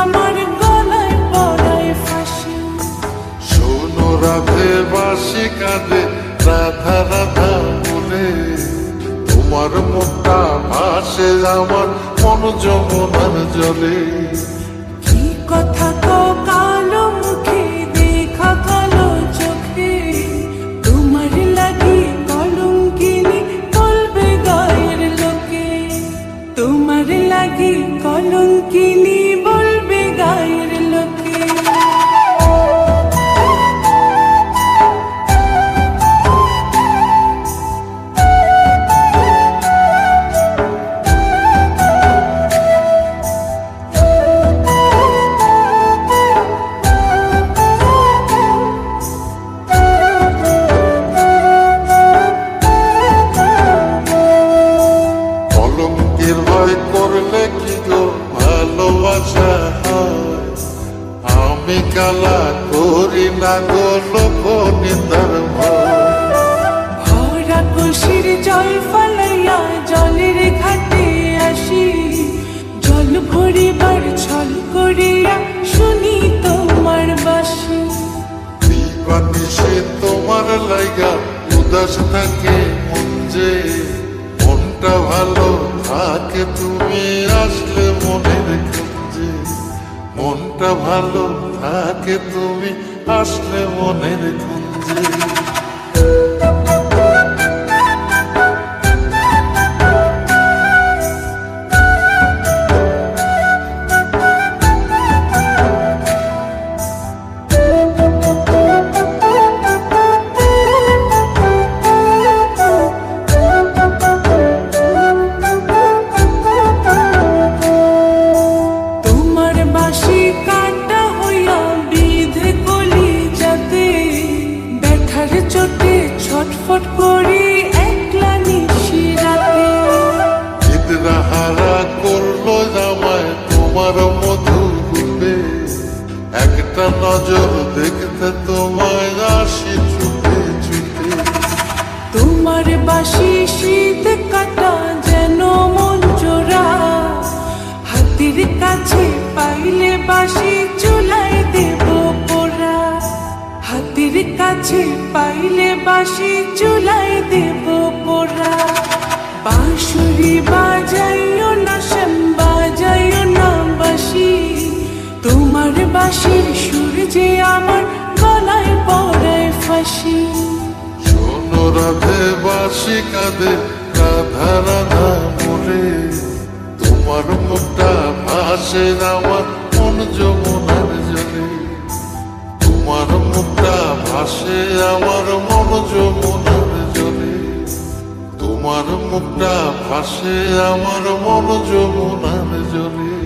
আমার গলায় পড়ায় ফাঁসি। শোনো রাধে বাসি কাঁদে রাধা রাধা বলে তোমার মুখটা ভাসে আমার মন যমনার জলে। কি কথা তো কালো মুখে দেখা কালো চোখে। তোমার লাগি কলঙ্কিনি বলবে গায়ের লোকে। তোমার লাগি কলঙ্কিনি আমি কালা করি না গো লোক নিন্দার ভরা জল ফালাইয়া জলের ঘাটে আসি। জল ভরিবার ছল করিয়া শুনি তোমার বাসি। দিবানিসে তোমার লাইগা উদাস থাকে মন যে। মনটা ভালো থাকে তুমি আসলে মনের খুঁজে মনটা ভালো থাকে তুমি আসলে মনের খুঁজে। চোটে ছটফট করি একলা নিশিরাতে হারা করল জামায় তোমার মধু রূপে। একটা নজর দেখতে তোমায় আসি ছুটে চুপে তোমার বাসি শীত কাটা হাতির কাছে পাইলে বাসি চুলাই দেব পোড়া। বাঁশুরি বাজাইও না, শ্যাম বাজাইও না বাসি তোমার বাসির সুর যে আমার গলায় পড়ায় ফাঁসি। শোনো রাধে বাসি কাঁদে, রাধা রাধা বলে তোমার মুখটা ভাসে আমার ভাসে আমার মন যমুনার জলে তোমার মুখটা ভাসে আমার মন যমুনার জলে